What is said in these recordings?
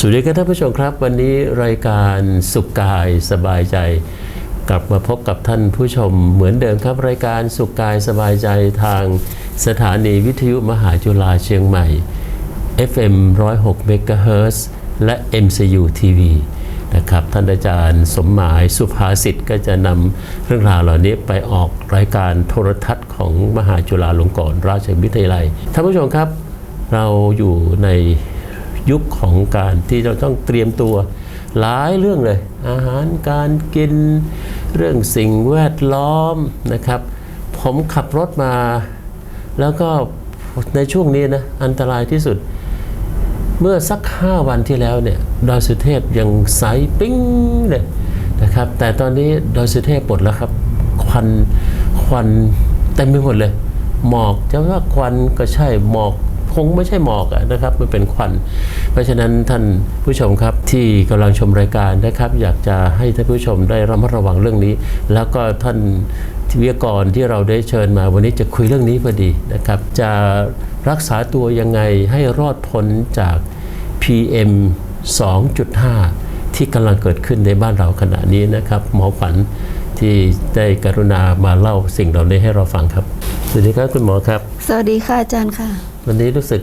สวัสดีครับท่านผู้ชมครับ วันนี้รายการสุขกายสบายใจ กลับมาพบกับท่านผู้ชมเหมือนเดิมครับ รายการสุขกายสบายใจทางสถานีวิทยุมหาจุฬาเชียงใหม่ FM 106 MHz และ MCU TV นะครับท่านอาจารย์สมหมายสุภาษิตก็จะนำเรื่องราวเหล่านี้ไปออกรายการโทรทัศน์ของมหาจุฬาลงกรณราชวิทยาลัยท่านผู้ชมครับ เราอยู่ใน ยุคของการที่เราต้องเตรียมตัวหลายเรื่องเลย อาหารการกินเรื่องสิ่งแวดล้อมนะครับ ผมขับรถมา แล้วก็ในช่วงนี้นะอันตรายที่สุด เมื่อสัก 5 วันที่แล้วเนี่ยดอยสุเทพยังใสปิ้งเลยนะครับ แต่ตอนนี้ดอยสุเทพหมดแล้วครับ ควันควันเต็มไปหมดเลย หมอกจะว่าควันก็ใช่หมอก งไม่ใช่หมอกนะครับมันเป็นควัน เพราะฉะนั้นท่านผู้ชมครับที่กำลังชมรายการนะครับ อยากจะให้ท่านผู้ชมได้ระมัดระวังเรื่องนี้ แล้วก็ท่านวิทยากรที่เราได้เชิญมาวันนี้จะคุยเรื่องนี้พอดีนะครับ จะรักษาตัวยังไงให้รอดพ้นจาก PM 2.5 ที่กำลังเกิดขึ้นในบ้านเราขณะนี้นะครับ หมอขวัญที่ได้กรุณามาเล่าสิ่งเหล่านี้ให้เราฟังครับ สวัสดีครับคุณหมอครับ สวัสดีค่ะอาจารย์ค่ะ วันนี้รู้สึก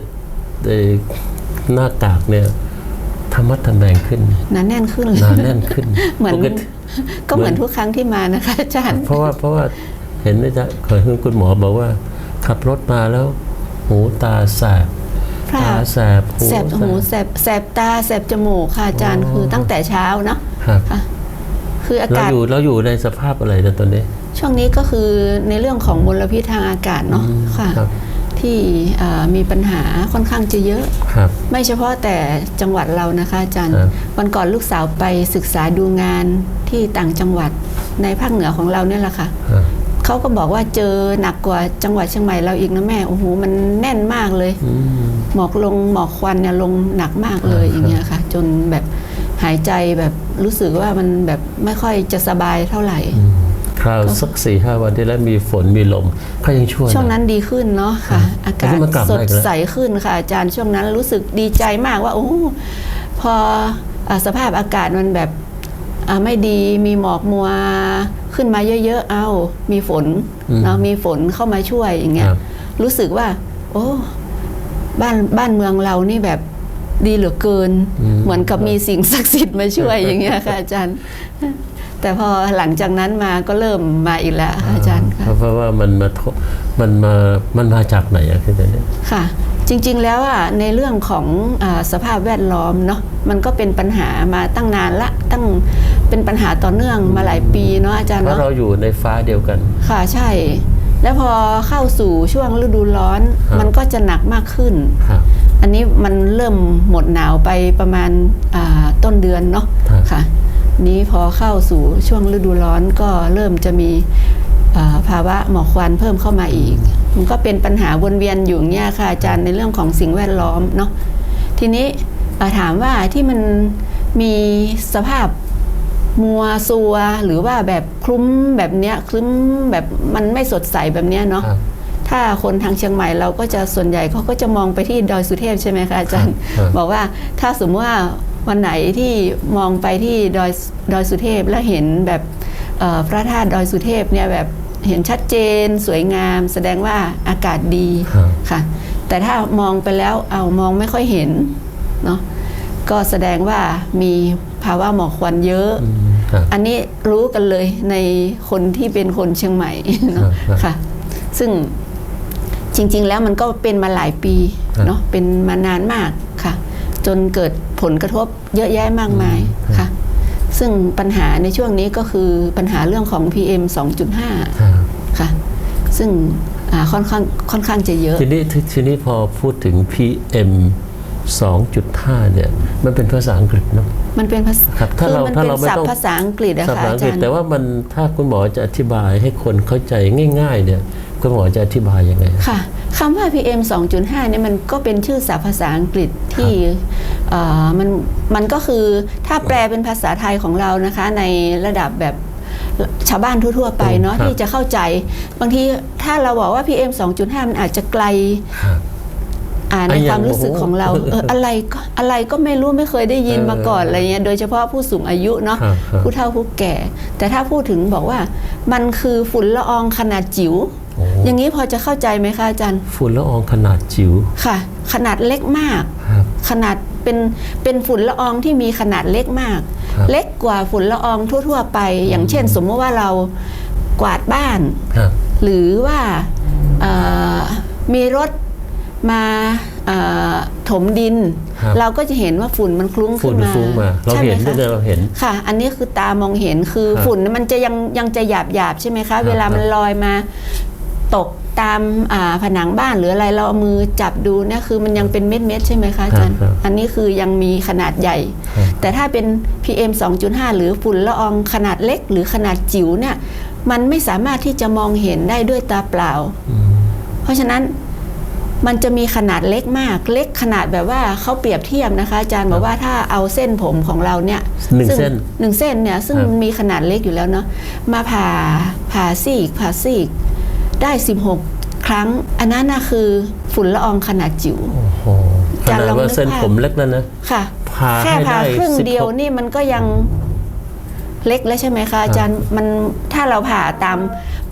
เอ่อหน้ากากเนี่ยธรรมัดทำแมงขึ้นหนาแน่นขึ้นเลยหนาแน่นขึ้น เหมือนปกติก็เหมือนทุกครั้งที่มานะคะอาจารย์ เพราะว่าเพราะว่าเห็นนะจ๊ะเคยคุณหมอบอกว่า ขับรถมาแล้ว หูตาแสบพระตาแสบหูแสบหูแสบแสบตาแสบจมูกค่ะอาจารย์อ๋อคือตั้งแต่เช้าเนาะครับค่ะคืออาเรากาศอยู่เราอยู่ในสภาพอะไรนะตอนนี้ ช่วงนี้ก็คือในเรื่องของมลพิษทางอากาศเนาะค่ะ ครับ ที่อ่ามีปัญหาค่อนข้างจะเยอะ ครับ ไม่เฉพาะแต่จังหวัดเรานะคะอาจารย์ครับวันก่อนลูกสาวไปศึกษาดูงานที่ต่างจังหวัดในภาคเหนือของเราเนี่ยแหละค่ะครับ เขาก็บอกว่าเจอหนักกว่าจังหวัดเชียงใหม่เราอีกนะแม่โอ้โหมันแน่นมากเลย อืม หมอกลงหมอกควันเนี่ยลงหนักมากเลยอ่าอย่างเงี้ยค่ะ จนแบบหายใจแบบรู้สึกว่ามันแบบไม่ค่อยจะสบายเท่าไหร่ อืมค ราวสักสี่ห้าวันที่แล้วมีฝนมีลมก็ยังช่วย ช่วงนะนั้นดีขึ้นเนาะค่ะ อากาอันนี้ศมันกลับสมาดอีกแล้วใสขึ้นค่ะ อาจารย์ช่วงนั้นรู้สึกดีใจมากว่าโอ้พออาสภาพอากาศมันแบบอ่าไม่ดีมีหมอกมัวขึ้นมาเยอะ ๆ เอามีฝนเนาะมีฝนเข้ามาช่วยอย่างเงี้คยรับรู้สึกว่า โอ้บ้านบ้านเมืองเรานี่แบบดีเหลือเกินอืมเหมือนกับมีสิ่งศักดิ์สิทธิ์มาช่วยอย่างเงี้ยค่ะอาจารย์ แต่พอหลังจากนั้นมาก็เริ่มมาอีกแล้วค่ะอาจารย์ค่ะเพราะว่ามันมาทบมันมามันมาจากไหนอะคือเนี่ยค่ะ จริงๆแล้วอะในเรื่องของอาสภาพแวดล้อมเนาะมันก็เป็นปัญหามาตั้งนานละตั้งเป็นปัญหาต่อเนื่องมาหลายปีเนาะอาจารย์เพราะเนาะเราอยู่ในฟ้าเดียวกัน ค่ะใช่ แล้วพอเข้าสู่ช่วงฤดูร้อนครับมันก็จะหนักมากขึ้นครับอันนี้มันเริ่มหมดหนาวไปประมาณอ่าต้นเดือนเนาะครับค่ะ นี้พอเข้าสู่ช่วงฤดูร้อนก็เริ่มจะมีอ่าภาวะหมอกควันเพิ่มเข้ามาอีก มันก็เป็นปัญหาวนเวียนอยู่อย่างเงี้ยค่ะอาจารย์ในเรื่องของสิ่งแวดล้อมเนาะทีนี้อ่าถามว่าที่มันมีสภาพมัวซัวหรือว่าแบบคลุ้มแบบเนี้ยคลุ้มแบบมันไม่สดใสแบบเนี้ยเนาะครับถ้าคนทางเชียงใหม่เราก็จะส่วนใหญ่เขาก็จะมองไปที่ดอยสุเทพใช่ไหมคะอาจารย์ครับบอกว่าถ้าสมมติว่า วันไหนที่มองไปที่ดอยดอยสุเทพแล้วเห็นแบบเอ่อพระธาตุดอยสุเทพเนี่ยแบบเห็นชัดเจนสวยงาม แสดงว่าอากาศดีครับค่ะ แต่ถ้ามองไปแล้วเอามองไม่ค่อยเห็นเนาะก็แสดงว่ามีภาวะหมอกควันเยอะอืมครับอันนี้รู้กันเลยในคนที่เป็นคนเชียงใหม่เนอะครับค่ะ ซึ่งจริง ๆ แล้วมันก็เป็นมาหลายปีครับเนาะเป็นมานานมากค่ะ จนเกิด ผลกระทบเยอะแยะมากมายครับค่ะ ซึ่งปัญหาในช่วงนี้ก็คือปัญหาเรื่องของ PM 2.5ครับค่ะ ซึ่งอ่าค่อนข้างค่อนข้างจะเยอะ ทีนี้ทีทีนี้พอพูดถึง PM 2.5 เนี่ย มันเป็นภาษาอังกฤษเนาะมันเป็นภาษาครับถ้าคือเรามันถ้าเป็นเราไม่ศัพต้องท์ภาษาอังกฤษอะศัพค่ะท์อัอางกฤษจารย์แต่ว่ามันถ้าคุณหมอจะอธิบายให้คนเข้าใจง่าย ๆ เนี่ย คุณหมอจะอธิบายยังไงค่ะ คำว่า PM 2.5เนี่ยมันก็เป็นชื่อศัพท์ภาษาอังกฤษที่เอ่อมันมันก็คือถ้าแปลเป็นภาษาไทยของเรานะคะในระดับแบบชาวบ้านทั่ว ๆ ไปเนาะครับที่จะเข้าใจ บางทีถ้าเราบอกว่า PM 2.5 มันอาจจะไกลครับอ่าไอ้ในอย่างความรู้สึกโอ้โหของเราเอออะไรก็อะไรก็ไม่รู้ไม่เคยได้ยินเออมาก่อนอะไรเงี้ยโดยเฉพาะผู้สูงอายุเนาะครับครับผู้เฒ่าผู้แก่ แต่ถ้าพูดถึงบอกว่ามันคือฝุ่นละอองขนาดจิ๋วโอ้อย่างนี้พอจะเข้าใจไหมคะอาจารย์ ฝุ่นละอองขนาดจิ๋วค่ะ ขนาดเล็กมาก ครับขนาดเป็นเป็นฝุ่นละอองที่มีขนาดเล็กมาก ครับเล็กกว่าฝุ่นละอองทั่ว ๆ ไป อย่างเช่น สมมติว่าเรากวาดบ้าน ครับ หรือว่าเอ่อมีรถมาเอ่อถมดิน ครับ เราก็จะเห็นว่าฝุ่นมันคลุ้งฝุ่ขึ้นนมาฟุ้งมา เราใช่เห็นไมด้วยคะนะเราเห็น ค่ะ อันนี้คือตามองเห็นคือครับฝุ่นมันจะยังยังจะหยาบหยาบๆใช่ไหมครัคะบเวลามันลอยมา ตกตามอ่าผนังบ้านหรืออะไรเราเอามือจับดูเนี่ยคือมันยังเป็นเม็ดเม็ดๆใช่ไหมคะอาจารย์ครับอันนี้คือยังมีขนาดใหญ่ครับแต่ถ้าเป็น PM 2.5 หรือฝุ่นละอองขนาดเล็ก หรือขนาดจิ๋วเนี่ยมันไม่สามารถที่จะมองเห็นได้ด้วยตาเปล่าอืมเพราะฉะนั้นมันจะมีขนาดเล็กมาก เล็กขนาดแบบว่าเขาเปรียบเทียบนะคะอาจารย์บอกว่าถ้าเอาเส้นผมของเราเนี่ยหนึ่งซึ่เส้นหนึ่งเส้นเนี่ยซึ่งครับมีขนาดเล็กอยู่แล้วเนาะมาผ่าผ่าซีกผ่าซีก ได้ 16 ครั้ง อันนั้นน่ะคือฝุ่นละอองขนาดจิ๋วโอ้โหขจานนาดลองว่านึกเส้นภาพผมเล็กแล้วนะค่ะผ่าแค่ให้ผ่าได้ครึ่ง16เดียวนี่มันก็ยังเล็กแล้วใช่ไหมคะอาจารย์มันถ้าเราผ่าตาม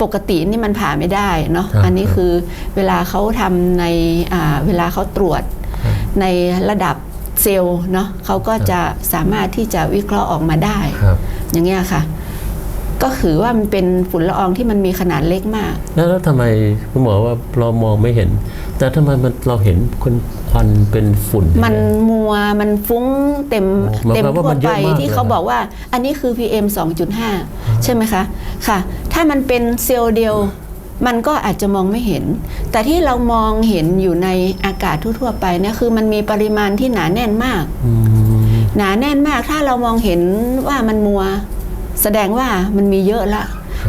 ปกตินี่มันผ่าไม่ได้เนาะครับอันนี้คือเวลาเขาทำในอ่าเวลาเขาตรวจในระดับเซลล์เนาะเขาก็จะสามารถที่จะวิเคราะห์ออกมาได้ครับอย่างเงี้ยค่ะ ก็คือว่ามันเป็นฝุ่นละอองที่มันมีขนาดเล็กมากแล้วแล้วทำไมคุณหมอว่าเรามองไม่เห็น แต่ทำไมมันเราเห็นคนควันเป็นฝุ่น มันมัวมันฟุ้งเต็มหมายเต็มความว่าทั่วมันเยไปอะมากที่เลยเขานะบอกว่า อันนี้คือ PM 2.5 ใช่ไหมคะค่ะ ถ้ามันเป็นเซลล์เดียวมันก็อาจจะมองไม่เห็น แต่ที่เรามองเห็นอยู่ในอากาศทั่ว ๆ ไปเนี่ยคือมันมีปริมาณที่หนาแน่นมากอืมหนาแน่นมากถ้าเรามองเห็นว่ามันมัว แสดงว่ามันมีเยอะละ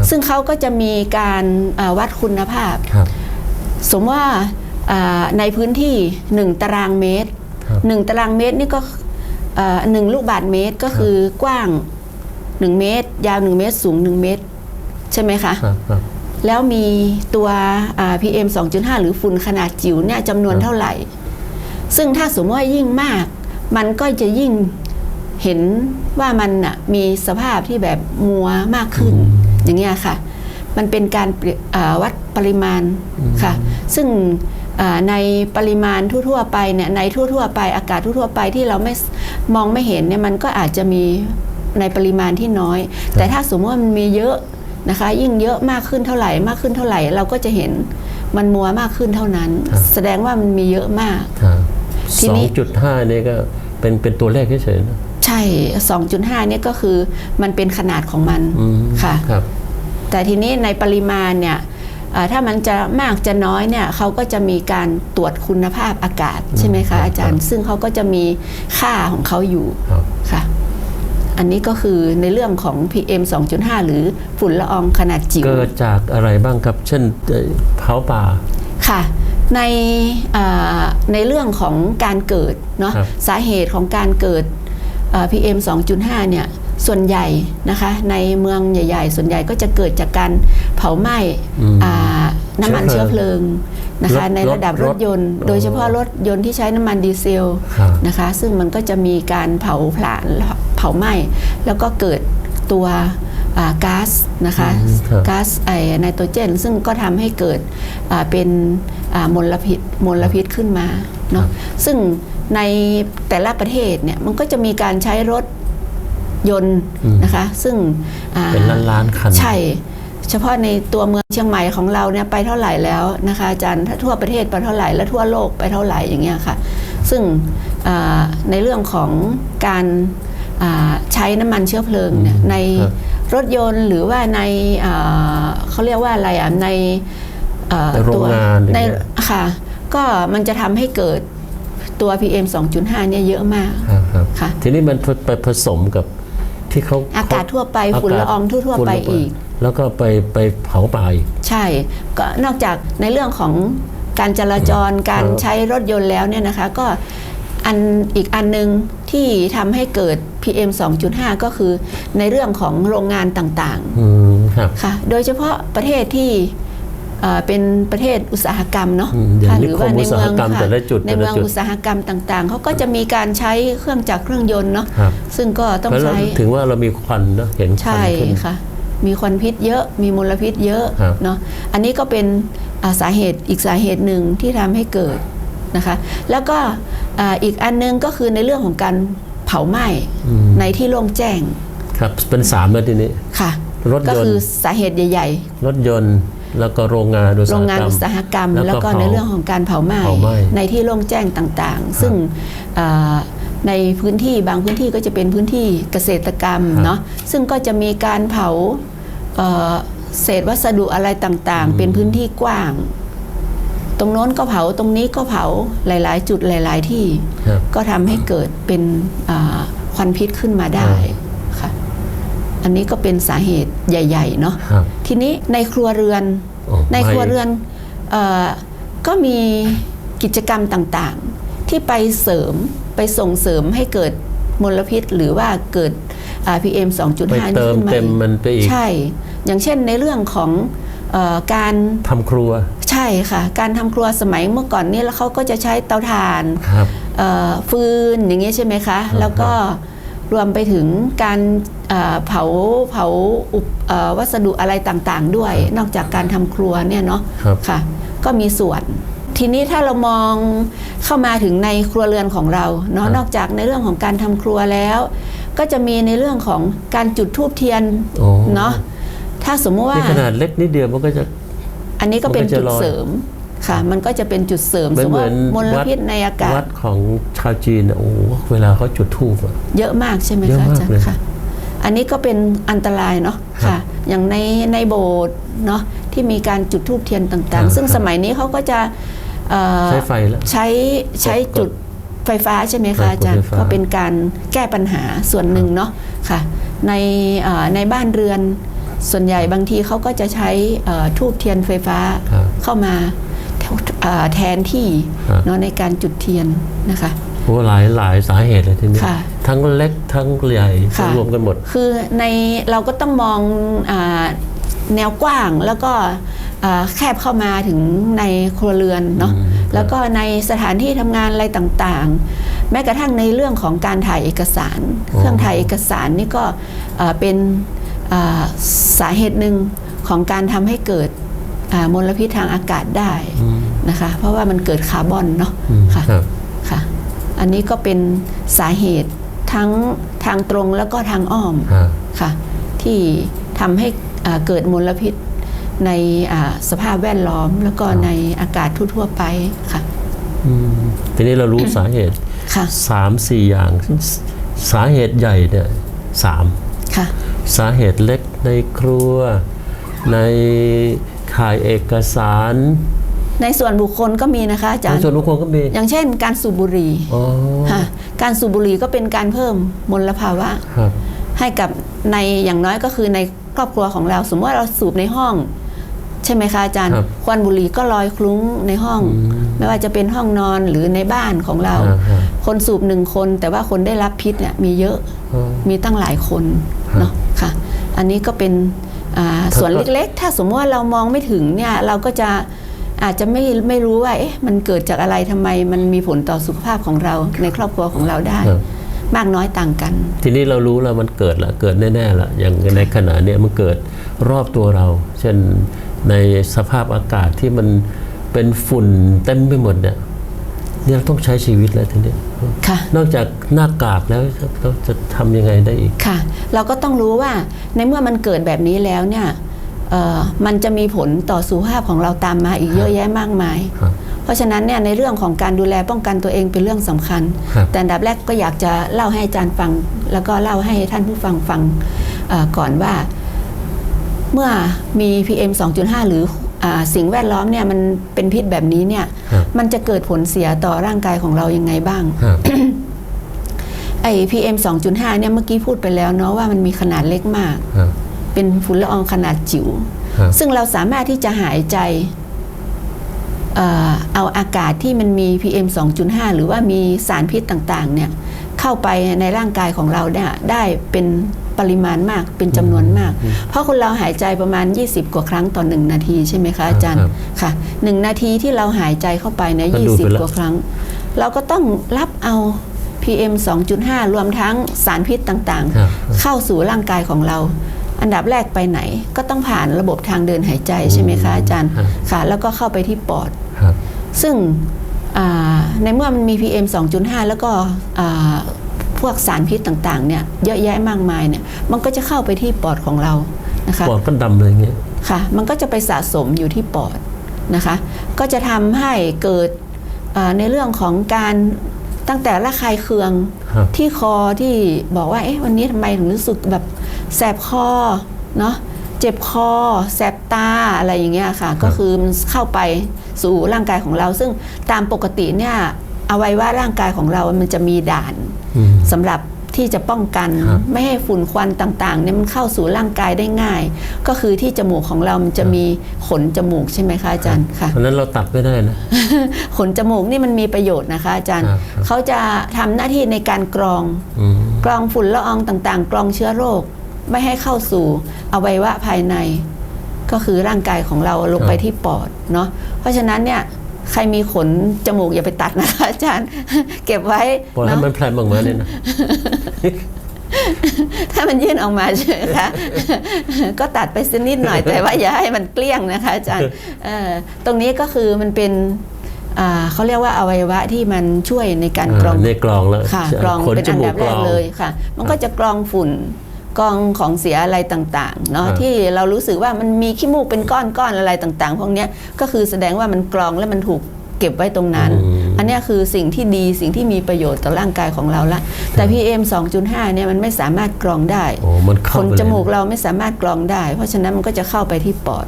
ซึ่งเขาก็จะมีการเอ่อวัดคุณภาพครับสมมติว่าอ่าในพื้นที่ 1 ตารางเมตรครับ1ตารางเมตรนี่ก็เอ่อหนึ่งลูกบาทเมตรก็คือกว้าง 1 เมตร ยาว 1 เมตรสูง 1 เมตร ใช่ไหมคะครับครับแล้วมีตัวอ่า PM 2.5 หรือฝุ่นขนาดจิ๋วเนี่ยจำนวนครับเท่าไหร่ ซึ่งถ้าสมมติว่ายิ่งมาก มันก็จะยิ่ง เห็นว่ามันน่ะมีสภาพที่แบบมัวมากขึ้น อย่างเงี้ยค่ะ มันเป็นการเปรียบอ่าวัดปริมาณค่ะ ซึ่งอ่าในปริมาณทั่วๆไปเนี่ยในทั่วๆไปอากาศทั่วๆไปที่เราไม่มองไม่เห็นเนี่ยมันก็อาจจะมีในปริมาณที่น้อย แต่ถ้าสมมติว่ามันมีเยอะนะคะ ยิ่งเยอะมากขึ้นเท่าไหร่ มากขึ้นเท่าไหร่ เราก็จะเห็นมันมัวมากขึ้นเท่านั้นครับแสดงว่ามันมีเยอะมากครับทีสอนี้งจุดห้านี่ก็เป็นเป็นตัวเลขเฉยๆนะ ใช่ 2.5เนี่ยก็คือมันเป็นขนาดของมันอืมค่ะครับแต่ทีนี้ในปริมาณเนี่ยอ่าถ้ามันจะมากจะน้อยเนี่ยเขาก็จะมีการตรวจคุณภาพอากาศใช่ไหมครัคะบอาจารคย์รับซึ่งเขาก็จะมีค่าของเขาอยู่ครับค่ะ อันนี้ก็คือในเรื่องของ PM 2.5 หรือฝุ่นละอองขนาดจิ๋วเกิดจากอะไรบ้างครับ เช่นเอ่อเผาป่าค่ะในอ่าในเรื่องของการเกิดเนาะครับสาเหตุของการเกิดอ่า PM 2.5 เนี่ยส่วนใหญ่นะคะในเมืองใหญ่ ๆ ส่วนใหญ่ก็จะเกิดจากการเผาไหม้อืมอ่าน้ำมันเชื้เชื้ออเพเพลิลิงงนะคะรถในระดับรรถถยนต์อ๋อโดยเฉพาะรถยนต์ที่ใช้น้ำมันดีเซลครับนะคะซึ่งมันก็จะมีการเผาผลาญเผาไหม้แล้วก็เกิดตัวอ่าก๊าซนะคะอืมครับก๊าซไอไนโตรเจน ซึ่งก็ทำให้เกิดอ่าเป็นอ่ามลพิษมลพิษขึ้นมาเนาะซึ่ง ในแต่ละประเทศเนี่ยมันก็จะมีการใช้รถยนต์อืมนะคะ ซึ่งอ่าเป็นล้านล้านๆคันใช่เฉพาะในตัวเมืองเชียงใหม่ของเราเนี่ยไปเท่าไหร่แล้วนะคะอาจารย์ถ้าทั่วประเทศไปเท่าไหร่และทั่วโลกไปเท่าไหร่อย่างเงี้ยค่ะ ซึ่งอ่าในเรื่องของการอ่าใช้น้ำมันเชื้อเพลิงเนี่ยอืมในครับรถยนต์หรือว่าในอ่าเขาเรียกว่าอะไรอะในอ่าในโรงตัวงานอย่างในเงี้ยค่ะก็มันจะทำให้เกิด ตัว PM 2.5 เนี่ยเยอะมากครับครับค่ะทีนี้มันไปผสมกับที่เขาอากาศทั่วไปฝุ่นละอองทั่วๆไปอีก แล้วก็ไปไปเผาป่าอีกใช่ ก็นอกจากในเรื่องของการจราจรการครับใช้รถยนต์แล้วเนี่ยนะคะก็อันอีกอันหนึงที่ทำให้เกิด PM 2.5 ก็คือในเรื่องของโรงงานต่างอืมครับๆค่ะโดยเฉพาะประเทศที่ เอ่อเป็นประเทศอุตสาหกรรมเนาะอืมอย่างค่ะนิคมอุตสาหกรรมค่ะแต่ละจุดในแต่ละเมืองจุดอุตสาหกรรมต่างๆเขาก็จะมีการใช้เครื่องจักรเครื่องยนต์เนาะครับซึ่งก็ต้องแล้วเราใช้ถึงว่าเรามีควันเนอะเห็นควันใช่ขึ้นค่ะมีควันพิษเยอะ มีมลพิษเยอะครับเนาะ อันนี้ก็เป็นอ่าสาเหตุอีกสาเหตุหนึ่งที่ทำให้เกิดนะคะ แล้วก็อ่าอีกอันนึงก็คือในเรื่องของการเผาไหม้อืมในที่โล่งแจ้ง ครับ เป็นสามแล้วทีนี้ ค่ะ รถยนต์ก็คือสาเหตุใหญ่รถยนต์ แล้วก็โรงงานอุตๆโรสาหงกงานรรมอุตสาหกรรม แล้วก็แล้วก็ในเผาเรื่องของการเผาไหม้เผาไหม้ในที่โล่งแจ้งต่างๆ ซึ่งอ่าในพื้นที่บางพื้นที่ก็จะเป็นพื้นที่เกษตรกรรมครับเนาะซึ่งก็จะมีการเผาเอ่อเศษวัสดุอะไรต่างๆ เป็นพื้นที่กว้าง ตรงโน้นก็เผาตรงนี้ก็เผาหลาย ๆ จุดหลาย ๆ ที่ครับก็ทำให้เกิดเป็นอ่าควันพิษขึ้นมาได้ค่ะ อันนี้ก็เป็นสาเหตุใหญ่ๆเนาะครับทีนี้ในครัวเรือน โอ้ในไม่ครัวเรือนเออก็มีกิจกรรมต่างๆ ที่ไปเสริมไปส่งเสริมให้เกิดมลพิษ หรือว่าเกิดอ่า PM 2.5ไปนี่เติมขึ้นมาเต็มมันไปอีกใช่ อย่างเช่นในเรื่องของเออการ ทำครัวใช่ค่ะ การทำครัวสมัยเมื่อก่อนนี่แล้วเขาก็จะใช้เตาถ่านครับ เอ่อฟืนอย่างเงี้ยใช่ไหมคะครับแล้วก็ รวมไปถึงการเอ่อเผาเผาอุปเอ่อวัสดุอะไรต่างๆ ด้วย นอกจากการทำครัวเนี่ยเนาะครับค่ะ ก็มีส่วน ทีนี้ถ้าเรามองเข้ามาถึงในครัวเรือนของเราเนาะครับนอกจากในเรื่องของการทำครัวแล้ว ก็จะมีในเรื่องของการจุดธูปเทียนโอ้เนาะถ้าสมมติว่านี่ขนาดเล็กนิดเดียวมันก็จะ อันนี้ก็เป็นมันก็จะจุดลอยเสริม ค่ะ มันก็จะเป็นจุดเสริมเหมืสอนมมเหมืติอนว่ามลวัดพิษในอากาศวัดของชาวจีนน่ะโอ้โหเวลาเขาจุดธูปอะเยอะมากใช่ไหมเยอะคะมากอาจารเลยย์ค่ะอันนี้ก็เป็นอันตรายเนาะครับค่ะ อย่างในในโบสถ์เนาะที่มีการจุดธูปเทียนต่างครับๆซึ่งสมัยนี้เขาก็จะเอ่อใช้ไฟแล้วใช้ใช้กดจุดไฟฟ้าใช่ไหมครัคะบอาจารย์กดไฟฟ้าก็เป็นการแก้ปัญหาส่วนหนึ่งเนาะค่ะ ในเอ่อในบ้านเรือนส่วนใหญ่บางทีเขาก็จะใช้เอ่อธูปเทียนไฟฟ้าครับเข้ามาเอ่อ แทนที่ครับเนาะในการจุดเทียนนะคะโอ้หลายหลายสาเหตุเลยทีนี้ค่ะทั้งเล็กทั้งใหญ่ค่ะรวมกันหมด คือในเราก็ต้องมองอาแนวกว้างแล้วก็อ่าแคบเข้ามาถึงในครัวเรือนเนาะอืมแล้วก็ในสถานที่ทำงานอะไรต่างๆ แม้กระทั่งในเรื่องของการถ่ายเอกสาร เครื่องถ่ายเอกสารนี่ก็อ่าเป็นอ่าสาเหตุหนึ่งของการทำให้เกิดอ่า มลพิษทางอากาศได้อืมนะคะ เพราะว่ามันเกิดคาร์บอนเนาะอืมค่ะครับค่ะ อันนี้ก็เป็นสาเหตุทั้งทางตรงแล้วก็ทางอ้อมครับค่ะ ที่ทำให้อ่าเกิดมลพิษในอ่าสภาพแวดล้อมแล้วก็ในอากาศทั่วๆไปค่ะอืมทีนี้เรารู้สาเหตุค่ะสามสี่อย่าง สาเหตุใหญ่เนี่ยสามค่ะสาเหตุเล็กในครัว ในข่ายเอกสารในส่วนบุคคลก็มีนะคะอาจารในย์ส่วนบุคคลก็มีอย่างเช่น การสูบบุหรี่อ๋อค่ะการสูบบุหรี่ก็เป็นการเพิ่มมลภาวะ ครับ ให้กับในอย่างน้อยก็คือในครอบครัวของเรา สมมติว่าเราสูบในห้อง ใช่ไหมคะอาจารย์ครับควันบุหรี่ก็ลอยคลุ้งในห้อง อืมไม่ว่าจะเป็นห้องนอนหรือในบ้านของเรา อ่าฮะ คนสูบหนึ่งคน แต่ว่าคนได้รับพิษเนี่ยมีเยอะ อ๋อ มีตั้งหลายคนครับ เนาะค่ะ อันนี้ก็เป็นอ่าถ้า ส่วนเล็กๆ ถ้าสมมติว่าเรามองไม่ถึงเนี่ยเราก็จะอาจจะไม่ไม่รู้ว่าเอ๊ะมันเกิดจากอะไรทำไมมันมีผลต่อสุขภาพของเราในครอบครัวของเราได้ครับมากน้อยต่างกัน ทีนี้เรารู้แล้วมันเกิดละเกิดแน่ๆละอย่างในขณะเนี้ยมันเกิดรอบตัวเรา เช่นในสภาพอากาศที่มันเป็นฝุ่นเต็มไปหมดเนี่ย เนี่ยเราต้องใช้ชีวิตแล้วทีนี้ค่ะ นอกจากหน้ากากแล้วเราจะทำยังไงได้อีก ค่ะ เราก็ต้องรู้ว่าในเมื่อมันเกิดแบบนี้แล้วเนี่ยเอ่อมันจะมีผลต่อสุขภาพของเราตามมาอีกเยอะแยะมากมาย ครับ เพราะฉะนั้นเนี่ยในเรื่องของการดูแลป้องกันตัวเองเป็นเรื่องสำคัญ ครับแต่อันดับแรกก็อยากจะเล่าให้อาจารย์ฟัง แล้วก็เล่าให้ท่านผู้ฟังฟังเอ่อก่อนว่า เมื่อมี PM 2.5 หรืออา สิ่งแวดล้อมเนี่ยมันเป็นพิษแบบนี้เนี่ยครับมันจะเกิดผลเสียต่อร่างกายของเรายังไงบ้างครับไอ้ PM 2.5เนี่ยเมื่อกี้พูดไปแล้วเนาะว่ามันมีขนาดเล็กมากครับเป็นฝุ่นละอองขนาดจิ๋วครับซึ่งเราสามารถที่จะหายใจเอ่อเอาอากาศที่มันมี PM 2.5 หรือว่ามีสารพิษต่างๆเนี่ยเข้าไปในร่างกายของเราเนี่ยได้เป็น ปริมาณมากเป็นจำนวนมาก เพราะคนเราหายใจประมาณ 20 กว่าครั้งต่อหนึ่งนาทีใช่ไหมคะอาจารย์ครับค่ะหนึ่งนาทีที่เราหายใจเข้าไปเนี่ยก็ยี่ดูดสิบไปแล้วกว่าครั้ง เราก็ต้องรับเอา PM 2.5 รวมทั้งสารพิษต่างครับๆเข้าสู่ร่างกายของเรา อันดับแรกไปไหน ก็ต้องผ่านระบบทางเดินหายใจใช่ไหมคะอาจารย์ครับค่ะแล้วก็เข้าไปที่ปอดครับซึ่งอ่าในเมื่อมันมี PM 2.5 แล้วก็อ่าพ วกสารพิษต่างๆเนี่ยเยอะแยะมากมายเนี่ยมันก็จะเข้าไปที่ปอดของเรานะคะปอดก็ดำเลยเงี้ยค่ะ มันก็จะไปสะสมอยู่ที่ปอดนะคะ ก็จะทำให้เกิดอ่าในเรื่องของการตั้งแต่ระคายเคืองครับที่คอที่บอกว่าเอ๊ะวันนี้ทำไมถึงรู้สึกแบบแสบคอเนาะเจ็บคอ แสบตาอะไรอย่างเงี้ยค่ะ ก็คือมันเข้าไปสู่ร่างกายของเรา ซึ่งตามปกติเนี่ย อวัยวะร่างกายของเรา มันจะมีด่านอืมสำหรับที่จะป้องกันครับไม่ให้ฝุ่นควันต่างๆเนี่ยมันเข้าสู่ร่างกายได้ง่าย ก็คือที่จมูกของเรามันจะมีขนจมูกใช่ไหมคะอาจารย์ค่ะเพราะฉะนั้นเราตัดไม่ได้นะขนจมูกนี่มันมีประโยชน์นะคะ อาจารย์ครับครับเขาจะทำหน้าที่ในการกรองอืมกรองฝุ่นละอองต่างๆ กรองเชื้อโรค ไม่ให้เข้าสู่อวัยวะภายใน ก็คือร่างกายของเราลงไปที่ปอดเนาะเพราะฉะนั้นเนี่ย ใครมีขนจมูกอย่าไปตัดนะคะอาจารย์ เก็บไว้ปล่อยให้เนาะมันแพร่มออกมาเนี่ยนะถ้ามันยื่นออกมาใช่ไหมคะก็ตัดไปสักนิดหน่อยแต่ว่าอย่าให้มันเกลี้ยงนะคะอาจารย์เอ่อตรงนี้ก็คือมันเป็นอ่าเขาเรียกว่าอวัยวะที่มันช่วยในการกรองในกรองแล้วค่ะกรองขนเป็นจอันมูดักบกแรรกองเลยค่ะ มันก็จะกรองฝุ่น กรองของเสียอะไรต่างๆเนาะครับที่เรารู้สึกว่ามันมีขี้มูกเป็นก้อนๆอะไรต่างๆพวกเนี้ยก็คือแสดงว่ามันกรองและมันถูกเก็บไว้ตรงนั้นอืมอันเนี้ยคือสิ่งที่ดีสิ่งที่มีประโยชน์ต่อร่างกายของเราละ แต่ PM 2.5 เนี่ยมันไม่สามารถกรองได้โอ้มันขเข้านไปเลยจมูกเราไม่สามารถกรองได้ เพราะฉะนั้นมันก็จะเข้าไปที่ปอด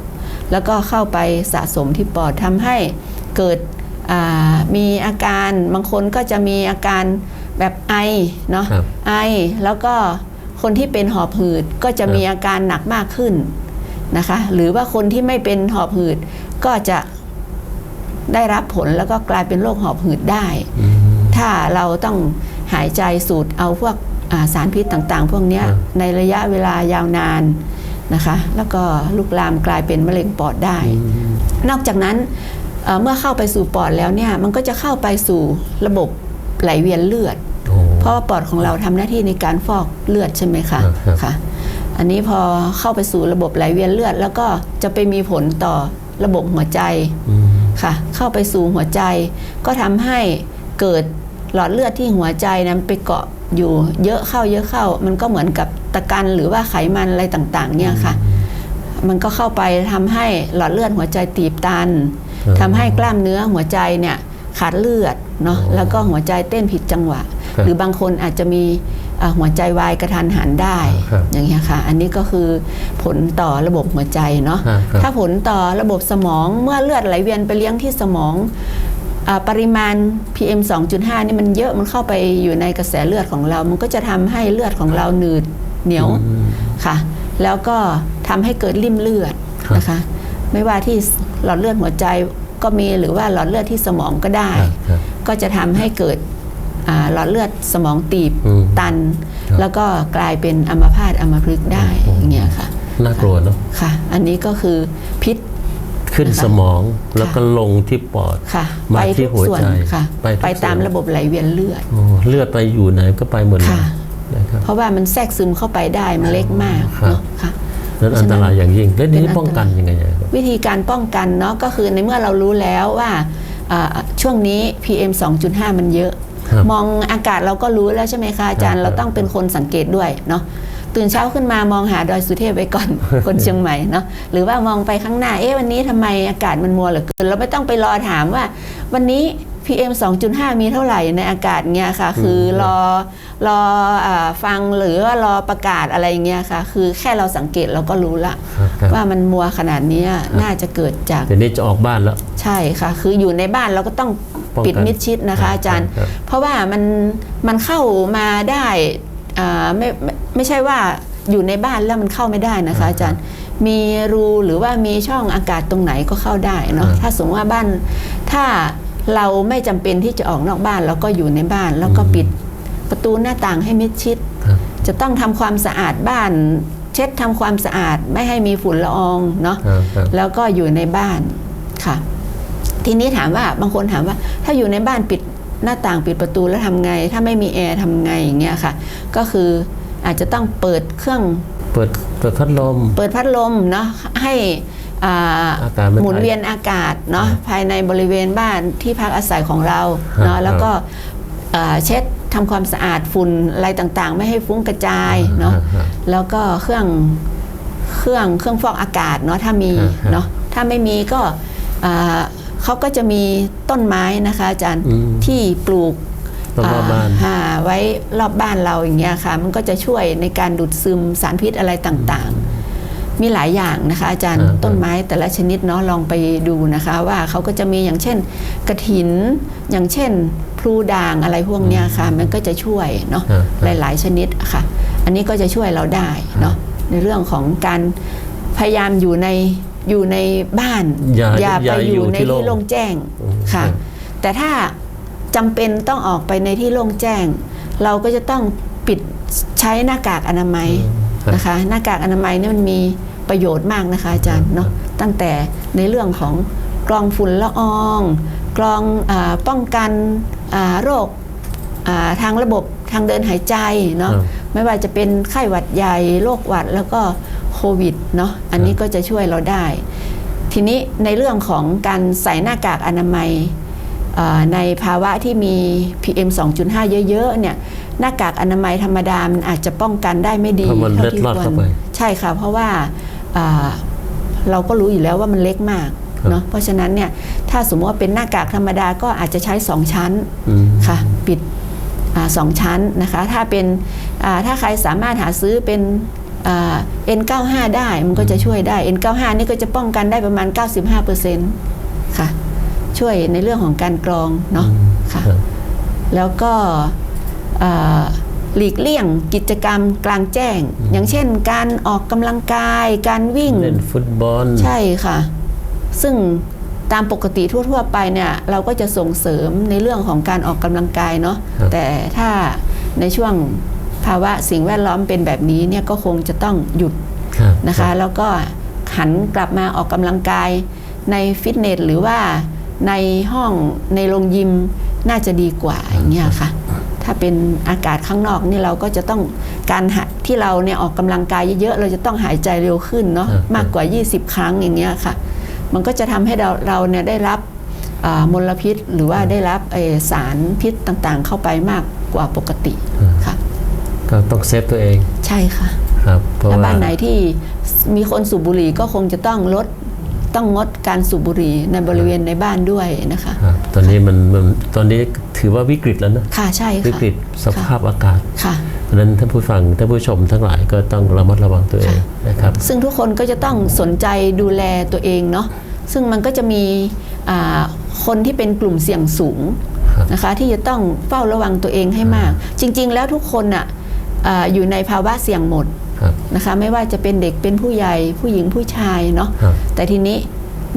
แล้วก็เข้าไปสะสมที่ปอดทำให้เกิดอ่ามีอาการบางคนก็จะมีอาการแบบไอเนาะครับไอแล้วก็ คนที่เป็นหอบหืดก็จะครับมีอาการหนักมากขึ้นนะคะ หรือว่าคนที่ไม่เป็นหอบหืดก็จะได้รับผลแล้วก็กลายเป็นโรคหอบหืดได้อืมถ้าเราต้องหายใจสูดเอาพวกอ่าสารพิษต่างๆ พวกเนี้ยครับในระยะเวลายาวนานนะคะ แล้วก็ลุกลามกลายเป็นมะเร็งปอดได้ นอกจากนั้นเอ่อเมื่อเข้าไปสู่ปอดแล้วเนี่ยมันก็จะเข้าไปสู่ระบบไหลเวียนเลือดโอ้เพ ราะว่าปอดของเราทำหน้าที่ในการฟอกเลือดใช่ไหมคะครับครับค่ะ อันนี้พอเข้าไปสู่ระบบไหลเวียนเลือด แล้วก็จะไปมีผลต่อระบบหัวใจอืมค่ะ เข้าไปสู่หัวใจ ก็ทำให้เกิดหลอดเลือดที่หัวใจนั้นไปเกาะอยู่เยอะเข้าเยอะเข้า มันก็เหมือนกับตะกันหรือว่าไขมันอะไรต่างๆ เนี่ยค่ะ มันก็เข้าไปทำให้หลอดเลือดหัวใจตีบตันครับทำให้กล้ามเนื้อหัวใจเนี่ยขาดเลือดเนาะอ๋อแล้วก็หัวใจเต้นผิดจังหวะครับ หรือบางคนอาจจะมีอ่าหัวใจวายกระทันหันได้ครับอย่างเงี้ยค่ะ อันนี้ก็คือผลต่อระบบหัวใจเนาะครับครับถ้าผลต่อระบบสมองเมื่อเลือดไหลเวียนไปเลี้ยงที่สมองอาปริมาณ PM 2.5 นี่มันเยอะมันเข้าไปอยู่ในกระแสเลือดของเรา มันก็จะทำให้เลือดของเราหนืดเหนียวอืมค่ะ แล้วก็ทำให้เกิดริ่มเลือดครับนะคะ ไม่ว่าที่หลอดเลือดหัวใจก็มีหรือว่าหลอดเลือดที่สมองก็ได้ครับครับก็จะทำให้เกิดอ่า หลอดเลือดสมองตีบอืมตันครับแล้วก็กลายเป็นอัมพาตอัมพฤกษ์ได้โอ้โหอย่างเงี้ยค่ะน่ากลัวเนาะค่ะ อันนี้ก็คือพิษขึ้นนะคะสมองแล้วก็ลงที่ปอดค่ะมาไปที่ทุกหัวส่วนใจค่ะไปทุกไปตามส่วนระบบไหลเวียนเลือดโอ้เลือดไปอยู่ไหนก็ไปหมดเลยค่ะนะครับเพราะว่ามันแทรกซึมเข้าไปได้มันเล็กมากครับเนาะค่ะนั้นอันตรายอย่างยิ่งแล้วทีนี้ป้องกันยังไงอะครับวิธีการป้องกันเนาะก็คือในเมื่อเรารู้แล้วว่าอ่าช่วงนี้ PM 2.5 มันเยอะครับ มองอากาศเราก็รู้แล้วใช่ไหมคะอาจารครัย์บเราต้องเป็นคนสังเกตด้วยเนาะตื่นเช้าขึ้นมามองหาดอยสุเทพไว้ก่อนคนเชียงใหม่เนาะหรือว่ามองไปข้างหน้าเอ๊ะวันนี้ทำไมอากาศมันมัวเหลือเกิน เราไม่ต้องไปรอถามว่า วันนี้ PM 2.5 มีเท่าไหร่ในอากาศเงี้ยค่ะ คือรอรออาฟังหรือว่ารอประกาศอะไรเงี้ยค่ะ คือแค่เราสังเกตเราก็รู้ละครับครับว่ามันมัวขนาดเนี้ยน่าจะเกิดจากเดี๋ยวนี้จะออกบ้านแล้ว ใช่ค่ะ คืออยู่ในบ้านเราก็ต้อง ป้องกันปิดมิดชิดนะครัคะบอาจารย์ครับเพราะว่ามันมันเข้ามาได้อ่าไม่ไม่ไม่ใช่ว่าอยู่ในบ้านแล้วมันเข้าไม่ได้นะคะอาจารย์มีรูหรือว่ามีช่องอากาศตรงไหนก็เข้าได้เนาะครับถ้าสมมติว่าบ้าน ถ้าเราไม่จำเป็นที่จะออกนอกบ้านเราก็อยู่ในบ้าน แล้วก็ปิดประตูหน้าต่างให้มิดชิดครับจะต้องทำความสะอาดบ้านเช็ดทำความสะอาดไม่ให้มีฝุ่นละอองเนาะครับครับแล้วก็อยู่ในบ้านค่ะ ทีนี้ถามว่าบางคนถามว่า ถ้าอยู่ในบ้านปิดหน้าต่างปิดประตูแล้วทำไง ถ้าไม่มีแอร์ทำไงอย่างเงี้ยค่ะ ก็คืออาจจะต้องเปิดเครื่อง เปิดเปิดพัดลม เปิดพัดลมเนาะให้อ่าอากาศมันหมุนเวียนอากาศเนาะภายในบริเวณบ้านที่พักอาศัยของเราครับเนาะแล้วก็อ่าเช็ดทำความสะอาดฝุ่นอะไรต่างๆ ไม่ให้ฟุ้งกระจายเนาะครับแล้วก็เครื่องเครื่องเครื่องฟอกอากาศเนาะถ้ามีครับครับเนาะถ้าไม่มีก็อ่า เขาก็จะมีต้นไม้นะคะอาจารย์อืมที่ปลูกรอบๆบ้านอ่าไว้รอบบ้านเราอย่างเงี้ยค่ะ มันก็จะช่วยในการดูดซึมสารพิษอะไรต่างๆ มีหลายอย่างนะคะ อาจารย์ครับต้นไม้แต่ละชนิดเนาะลองไปดูนะคะ ว่าเขาก็จะมีอย่างเช่นกระถิน อย่างเช่น พลูด่างอะไรพวกเนี้ยค่ะ มันก็จะช่วยเนาะครับหลาย ๆ ชนิดค่ะ อันนี้ก็จะช่วยเราได้เนาะในเรื่องของการพยายามอยู่ใน อยู่ในบ้านอย่าไปอย่าออยู่ยู่ในที่โล่ที่งโล่งแจ้งอืมค่ะครับแต่ถ้าจำเป็นต้องออกไปในที่โล่งแจ้ง เราก็จะต้องปิดใช้หน้ากากอนามัยครับนะคะ หน้ากากอนามัยนี่มันมีประโยชน์มากนะคะอาจารย์เนาะตั้งแต่ในเรื่องของกรองฝุ่นละออง กรองอาป้องกันอ่าโรคอ่าทางระบบทางเดินหายใจเนาะครับไม่ว่าจะเป็นไข้หวัดใหญ่โรคหวัดแล้วก็ โควิดเนาะอันนี้ก็จะช่วยเราได้ ทีนี้ในเรื่องของการใส่หน้ากากอนามัยเอ่อในภาวะที่มี PM 2.5 เยอะๆเนี่ยหน้ากากอนามัยธรรมดามันอาจจะป้องกันได้ไม่ดีเพราะมันเท่าเล็ดที่ลอดควรเข้าไปใช่ค่ะ เพราะว่าอ่าเราก็รู้อยู่แล้วว่ามันเล็กมากครับเนาะเพราะฉะนั้นเนี่ยถ้าสมมติว่าเป็นหน้ากากธรรมดาก็อาจจะใช้2ชั้นอืมค่ะปิดอาสองชั้นนะคะ ถ้าเป็นอ่าถ้าใครสามารถหาซื้อเป็นอ่า N95 ได้มันก็จะช่วยได้ N95 นี่ก็จะป้องกันได้ประมาณ 95%ค่ะ ช่วยในเรื่องของการกรองเนาะค่ะครับแล้วก็อ่าหลีกเลี่ยงกิจกรรมกลางแจ้ง อย่างเช่น การออกกำลังกาย การวิ่งเล่นฟุตบอล ใช่ค่ะ ซึ่งตามปกติทั่ว ๆ ไปเนี่ยเราก็จะส่งเสริมในเรื่องของการออกกำลังกายเนาะครับแต่ถ้าในช่วง ภาวะสิ่งแวดล้อมเป็นแบบนี้เนี่ยก็คงจะต้องหยุดรับนะคะ แล้วก็หันกลับมาออกกำลังกายในฟิตเนสหรือว่าในห้องในโรงยิมน่าจะดีกว่าอย่างเงี้ยค่ะ ถ้าเป็นอากาศข้างนอกนี่เราก็จะต้องการหาที่เราเนี่ยออกกำลังกายเยอะๆเราจะต้องหายใจเร็วขึ้นเนาะครับมากกว่า 20 ครั้งอย่างเงี้ยค่ะ มันก็จะทำให้เราเราเนี่ยได้รับอ่ามลพิษหรือว่าได้รับเอ่อสารพิษต่างๆ เข้าไปมากกว่าปกติค่ะ ก็ต้องเซฟตัวเองใช่ค่ะครับเพราะถ้าว่าบ้านไหนที่มีคนสูบบุหรี่ก็คงจะต้องลดต้องงดการสูบบุหรี่ในบริเวณในบ้านด้วยนะคะครับตอนนี้มันมันตอนนี้ถือว่าวิกฤตแล้วนะค่ะใช่วิค่ะกฤตสภาพอากาศ ค่ะ เพราะฉะนั้นท่านผู้ฟังท่านผู้ชมทั้งหลายก็ต้องระมัดระวังตัวเองนะครับ ซึ่งทุกคนก็จะต้องสนใจดูแลตัวเองเนาะซึ่งมันก็จะมีอ่าคนที่เป็นกลุ่มเสี่ยงสูงครับนะคะ ที่จะต้องเฝ้าระวังตัวเองให้มาก จริง ๆ แล้วทุกคนอะ อ่าอยู่ในภาวะเสี่ยงหมดครับนะคะไม่ว่าจะเป็นเด็กเป็นผู้ใหญ่ผู้หญิงผู้ชายเนาะครับแต่ทีนี้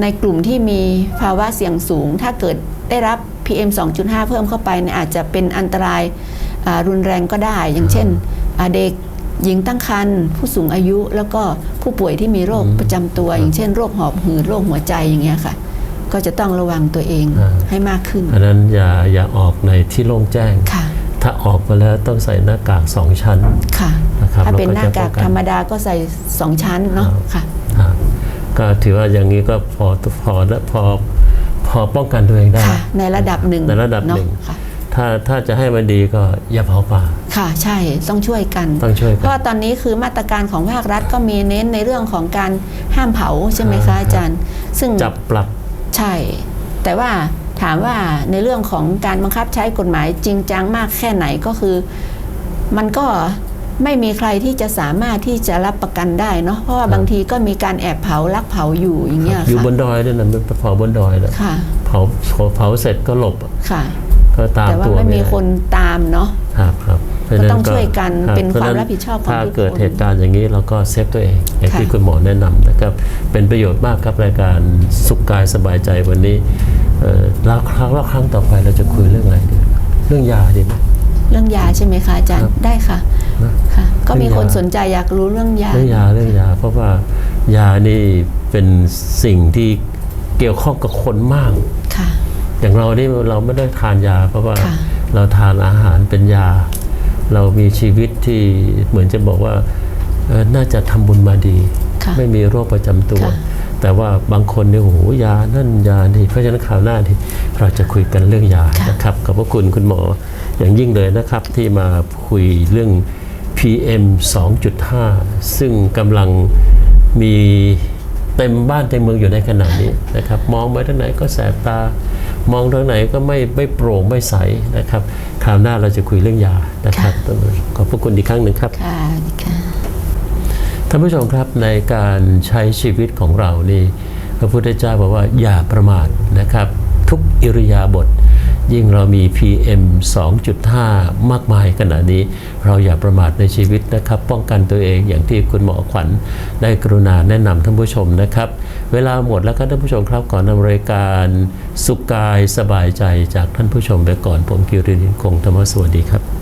ในกลุ่มที่มีภาวะเสี่ยงสูง ถ้าเกิดได้รับ PM 2.5 เพิ่มเข้าไปเนี่ยอาจจะเป็นอันตรายอ่ารุนแรงก็ได้ อย่างเช่นอ่าเด็กหญิงตั้งครรภ์ผู้สูงอายุแล้วก็ผู้ป่วยที่มีโรคประจำตัว อย่างเช่น โรคหอบหืดโรคหัวใจอย่างเงี้ยค่ะ ก็จะต้องระวังตัวเองอ่าให้มากขึ้นอันนั้นอย่าอย่าออกในที่โล่งแจ้งค่ะ ถ้าออกมาแล้วต้องใส่หน้ากากสองชั้นค่ะนะครับถ้าเป็นหแล้วน้าก็จะกากป้องกันธรรมดาก็ใส่สองชั้นเนาะค่ะครับก็ถือว่าอย่างนี้ก็พอพอพอพอป้องกันตัวเองได้ค่ะในระดับหนึ่งในระดับหนึ่งเาะค่ะถ้าถ้าจะให้มันดีก็อย่าเผาป่า ค่ะใช่ต้องช่วยกันต้องช่วยเพกันราะตอนนี้คือมาตรการของภาครัฐก็มีเน้นในเรื่องของการห้ามเผาใช่ไหมครัคะบอาจารย์ ซึ่งจับปรับใช่ แต่ว่า ถามว่าในเรื่องของการบังคับใช้กฎหมายจริงจังมากแค่ไหนก็คือ มันก็ไม่มีใครที่จะสามารถที่จะรับประกันได้เนาะเพราะว่าบางทีก็มีการแอบเผาลักเผาอยู่อย่างเงี้ยอยู่บค่ะนดอยด้วยนะมันไปเผาบนดอยนะค่ะเผาเผาเสร็จก็หลบอะค่ะก็ตามแต่ว่าตัวไม่มีด้คนตามเนาะครับครับเพราะฉะก็นั้นต้องช่วยกันรับเป็นพระความฉะรับผิดชอบของถ้าทุกเกิดคนเหตุการณ์อย่างนี้เราก็เซฟตัวเอง อย่างค่ะที่คุณหมอแนะนำนะครับเป็นประโยชน์มากครับรายการสุขกายสบายใจวันนี้เอ่อแล้วครั้งแล้วครั้งต่อไปเราจะคุยเรื่องอะไรดีเรื่องยาดีไหมเรื่องยาใช่ไหมคะอาจารย์ได้ค่ะนะค่ะ ก็มีเรื่องยาคนสนใจอยากรู้เรื่องยาเรื่องยาเรื่องยา เพราะว่ายานี่เป็นสิ่งที่เกี่ยวข้องกับคนมากค่ะ อย่างเรานี่เราไม่ได้ทานยา เพราะว่าค่ะเราทานอาหารเป็นยา เรามีชีวิตที่เหมือนจะบอกว่าเอ่อน่าจะทำบุญมาดีค่ะไม่มีโรคประจำตัวค่ะ แต่ว่าบางคนเนี่ยโอ้โหยานั่นยานี่เพราะฉะนั้นคราวหน้าที่เราจะคุยกันเรื่องยาค่ะนะครับขอบพระคุณคุณหมออย่างยิ่งเลยนะครับที่มาคุยเรื่อง PM 2.5 ซึ่งกำลังมีเต็มบ้านเต็มเมืองอยู่ในขณะนี้นะครับมองไปทางไหนก็แสบตามองทางไหนก็ไม่ไม่โปร่งไม่ใสนะครับ คราวหน้าเราจะคุยเรื่องยานะครับขอบพระคุณอีกครั้งหนึ่งครับค่ะค่ะ ท่านผู้ชมครับในการใช้ชีวิตของเรานี่พระพุทธเจ้าบอกว่าอย่าประมาทนะครับ ทุกอิริยาบถยิ่งเรามี PM 2.5 มากมายขณะนี้ เราอย่าประมาทในชีวิตนะครับ ป้องกันตัวเองอย่างที่คุณหมอขวัญได้กรุณาแนะนำท่านผู้ชมนะครับ เวลาหมดแล้วครับท่านผู้ชมครับก่อนนำรายการสุขกายสบายใจจากท่านผู้ชมไปก่อนผมกิรินินคงธรรมสวัสดีครับ